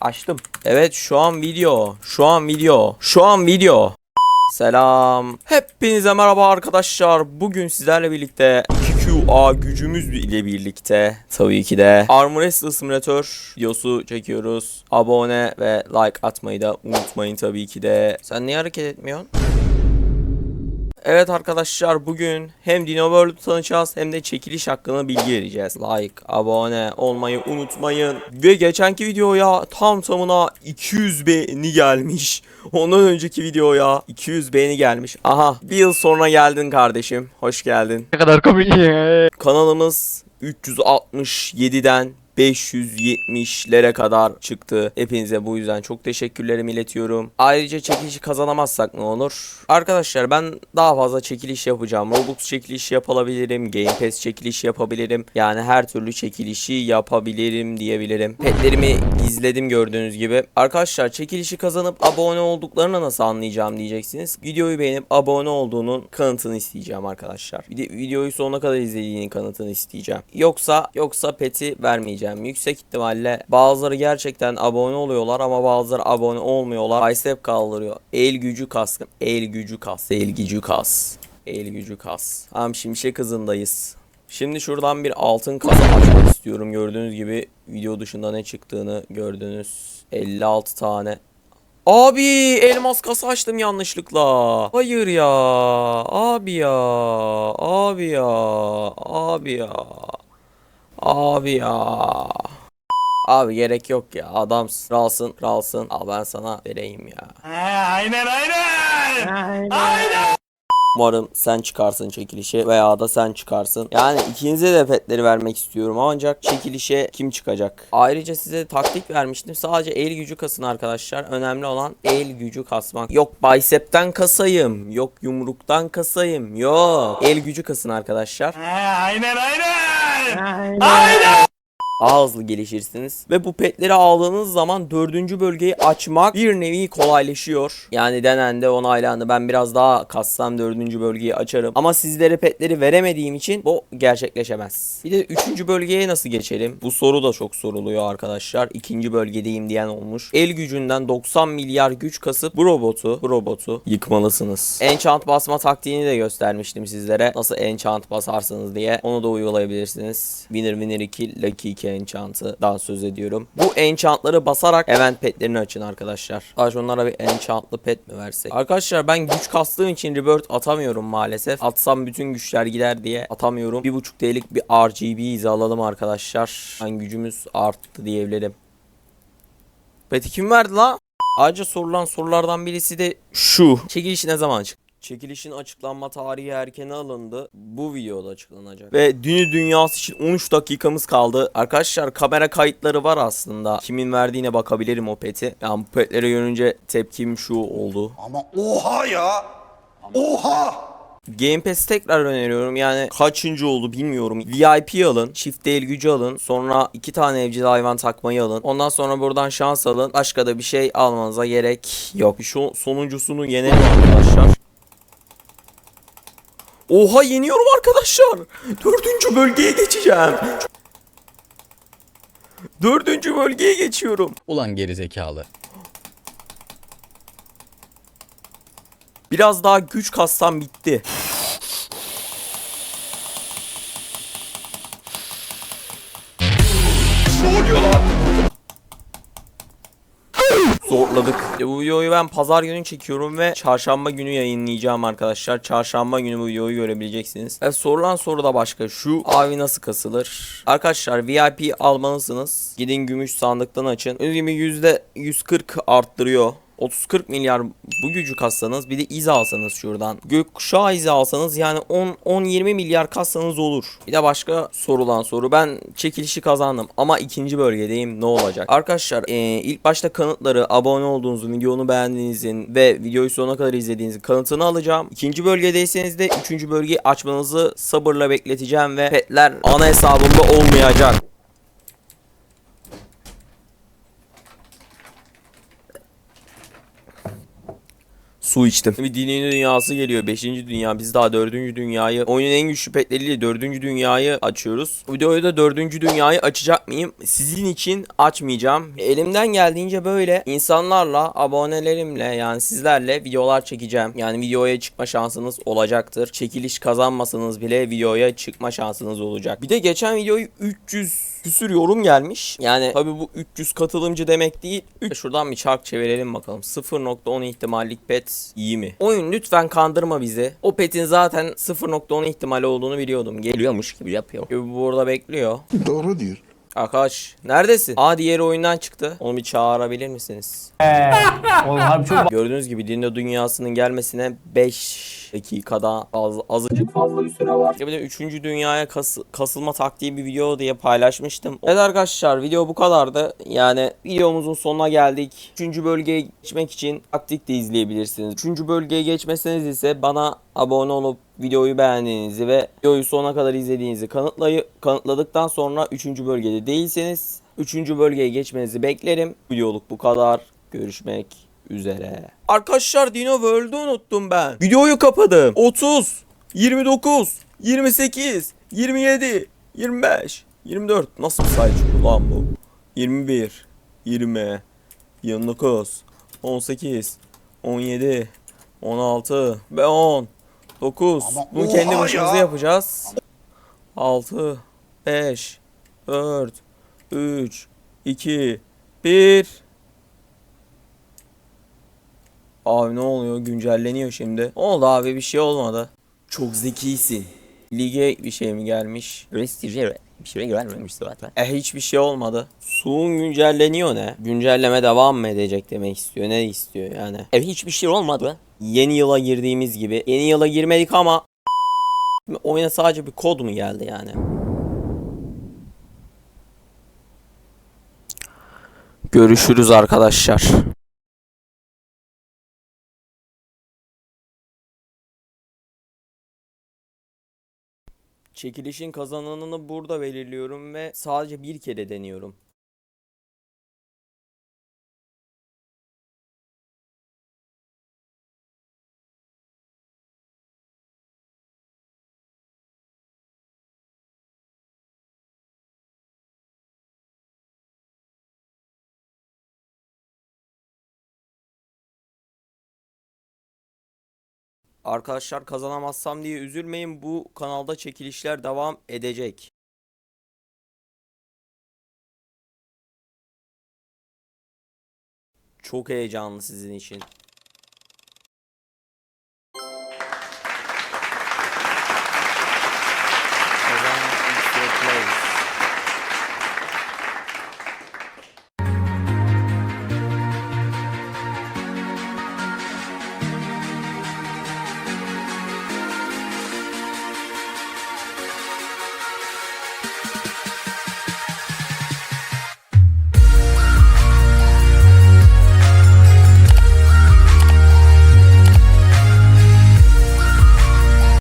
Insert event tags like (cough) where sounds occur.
Açtım. Evet şu an video. Şu an video. Şu an video. Selam. Hepinize merhaba arkadaşlar. Bugün sizlerle birlikte 2QA gücümüz ile birlikte tabii ki de Armor Simulator videosu çekiyoruz. Abone ve like atmayı da unutmayın tabii ki de. Sen niye hareket etmiyorsun? Evet arkadaşlar bugün hem Dino World'u tanıyacağız hem de çekiliş hakkında bilgi vereceğiz. Like, abone olmayı unutmayın. Ve geçenki videoya tam tamına 200 beğeni gelmiş. Ondan önceki videoya 200 beğeni gelmiş. Aha bir yıl sonra geldin kardeşim. Hoş geldin. Ne kadar komik. Kanalımız 367'den 570'lere kadar çıktı. Hepinize bu yüzden çok teşekkürlerimi iletiyorum. Ayrıca çekilişi kazanamazsak ne olur? Arkadaşlar ben daha fazla çekiliş yapacağım. Robux çekilişi yapabilirim. Game Pass çekilişi yapabilirim. Yani her türlü çekilişi yapabilirim diyebilirim. Petlerimi gizledim gördüğünüz gibi. Arkadaşlar çekilişi kazanıp abone olduklarını nasıl anlayacağım diyeceksiniz. Videoyu beğenip abone olduğunun kanıtını isteyeceğim arkadaşlar. Videoyu sonuna kadar izlediğinin kanıtını isteyeceğim. Yoksa yoksa peti vermeyeceğim. Yüksek ihtimalle bazıları gerçekten abone oluyorlar ama bazıları abone olmuyorlar. Bicep kaldırıyor. El gücü kaskın. El gücü kas. El gücü kas. El gücü kas. Tamam şimşek hızındayız. Şimdi şuradan bir altın kasa açmak istiyorum. Gördüğünüz gibi video dışında ne çıktığını gördünüz. 56 tane Abi elmas kasa açtım yanlışlıkla. Hayır ya. Abi ya. Abi ya. Abi ya. Abi ya. Abi gerek yok ya. Adamsın. Kralsın. Kralsın. Al ben sana vereyim ya. aynen aynen. Umarım sen çıkarsın çekilişe veya da sen çıkarsın. Yani ikinize de petleri vermek istiyorum ancak çekilişe kim çıkacak? Ayrıca size taktik vermiştim. Sadece el gücü kasın arkadaşlar. Önemli olan el gücü kasmak. Yok bicepten kasayım. Yok yumruktan kasayım. Yok. El gücü kasın arkadaşlar. aynen aynen. I know. Daha hızlı gelişirsiniz. Ve bu petleri aldığınız zaman dördüncü bölgeyi açmak bir nevi kolaylaşıyor. Yani denendi onaylandı. Ben biraz daha kassam dördüncü bölgeyi açarım. Ama sizlere petleri veremediğim için bu gerçekleşemez. Bir de üçüncü bölgeye nasıl geçelim? Bu soru da çok soruluyor arkadaşlar. İkinci bölgedeyim diyen olmuş. El gücünden 90 milyar güç kasıp bu robotu, bu robotu yıkmalısınız. Enchant basma taktiğini de göstermiştim sizlere. Nasıl enchant basarsınız diye. Onu da uygulayabilirsiniz. Winner Winner 2 Lucky 2 enchant'dan söz ediyorum. Bu enchant'ları basarak event petlerini açın arkadaşlar. Arkadaş onlara bir enchant'lı pet mi versek? Arkadaşlar ben güç kastığım için rebirth atamıyorum maalesef. Atsam bütün güçler gider diye atamıyorum. 1.5 D'lik bir RGB izi alalım arkadaşlar. Ben gücümüz arttı diyebilirim. Peti kim verdi la? Ayrıca sorulan sorulardan birisi de şu. Çekiliş ne zaman çık? Çekilişin açıklanma tarihi erkene alındı. Bu videoda açıklanacak. Ve dünü dünyası için 13 dakikamız kaldı. Arkadaşlar kamera kayıtları var aslında. Kimin verdiğine bakabilirim o peti. Yani bu petlere görünce tepkim şu oldu. Ama oha ya. Oha. Game Pass'i tekrar öneriyorum. Yani kaçıncı oldu bilmiyorum. VIP alın. Çift el gücü alın. Sonra iki tane evcil hayvan takmayı alın. Ondan sonra buradan şans alın. Başka da bir şey almanıza gerek yok. Şu sonuncusunu yenelim arkadaşlar. Oha yeniyorum arkadaşlar. Dördüncü bölgeye geçeceğim. Dördüncü bölgeye geçiyorum. Ulan gerizekalı. Biraz daha güç kassam bitti. Zorladık. E, Bu videoyu ben pazar günü çekiyorum ve çarşamba günü yayınlayacağım arkadaşlar. Çarşamba günü bu videoyu görebileceksiniz. Ve sorulan soru da başka. Şu abi nasıl kasılır? Arkadaşlar VIP almalısınız. Gidin gümüş sandıktan açın. Dediğim gibi %140 arttırıyor. 30-40 milyar bu gücü kassanız bir de iz alsanız şuradan. Gökkuşağı izi alsanız yani 10-20 milyar kassanız olur. Bir de başka sorulan soru. Ben çekilişi kazandım ama ikinci bölgedeyim ne olacak? Arkadaşlar eee, ilk başta kanıtları abone olduğunuzun, videonu beğendiğinizin ve videoyu sonuna kadar izlediğinizin kanıtını alacağım. İkinci bölgedeyseniz de üçüncü bölgeyi açmanızı sabırla bekleteceğim ve petler ana hesabımda olmayacak. Su içtim. Bir dini dünyası geliyor. 5. dünya. Biz daha 4. dünyayı oyunun en güçlü petleriyle 4. dünyayı açıyoruz. Bu videoda da 4. dünyayı açacak mıyım? Sizin için açmayacağım. Elimden geldiğince böyle insanlarla, abonelerimle yani sizlerle videolar çekeceğim. Yani videoya çıkma şansınız olacaktır. Çekiliş kazanmasanız bile videoya çıkma şansınız olacak. Bir de geçen videoyu 300 küsür yorum gelmiş. Yani tabi bu 300 katılımcı demek değil. Üç- Şuradan bir çark çevirelim bakalım. 0.10 ihtimallik pet iyi mi? Oyun lütfen kandırma bizi. O petin zaten 0.10 ihtimali olduğunu biliyordum. Geliyormuş gibi yapıyor. Bu burada bekliyor. Doğru diyor. Arkadaş neredesin? Aa diğeri oyundan çıktı. Onu bir çağırabilir misiniz? (laughs) Oğlum harbi çok Gördüğünüz gibi Dino dünyasının gelmesine 5 dakikada az, azıcık fazla bir süre var. Ya bir de 3. dünyaya kas- kasılma taktiği bir video diye paylaşmıştım. Evet arkadaşlar video bu kadardı. Yani videomuzun sonuna geldik. 3. bölgeye geçmek için taktik de izleyebilirsiniz. 3. bölgeye geçmeseniz ise bana abone olup videoyu beğendiğinizi ve videoyu sonuna kadar izlediğinizi kanıtlayı kanıtladıktan sonra 3. bölgede değilseniz 3. bölgeye geçmenizi beklerim. Videoluk bu kadar. Görüşmek üzere. Arkadaşlar Dino World'ü unuttum ben. Videoyu kapadım. 30, 29, 28, 27, 25, 24. Nasıl bir sayı çıktı lan bu? 21, 20, 29, 18, 17, 16 ve 10, 9. Bunu kendi oha başımıza ya. yapacağız. 6, 5, 4, 3, 2, 1. Abi ne oluyor? Güncelleniyor şimdi. Oldu abi bir şey olmadı. Çok zekisin. Lige bir şey mi gelmiş? Prestijere bir şey gelmemiş zaten. E hiçbir şey olmadı. Su'un güncelleniyor ne? Güncelleme devam mı edecek demek istiyor. Ne istiyor yani? E hiçbir şey olmadı. Yeni yıla girdiğimiz gibi. Yeni yıla girmedik ama oyuna sadece bir kod mu geldi yani? Görüşürüz arkadaşlar. Çekilişin kazananını burada belirliyorum ve sadece bir kere deniyorum. Arkadaşlar kazanamazsam diye üzülmeyin. Bu kanalda çekilişler devam edecek. Çok heyecanlı sizin için.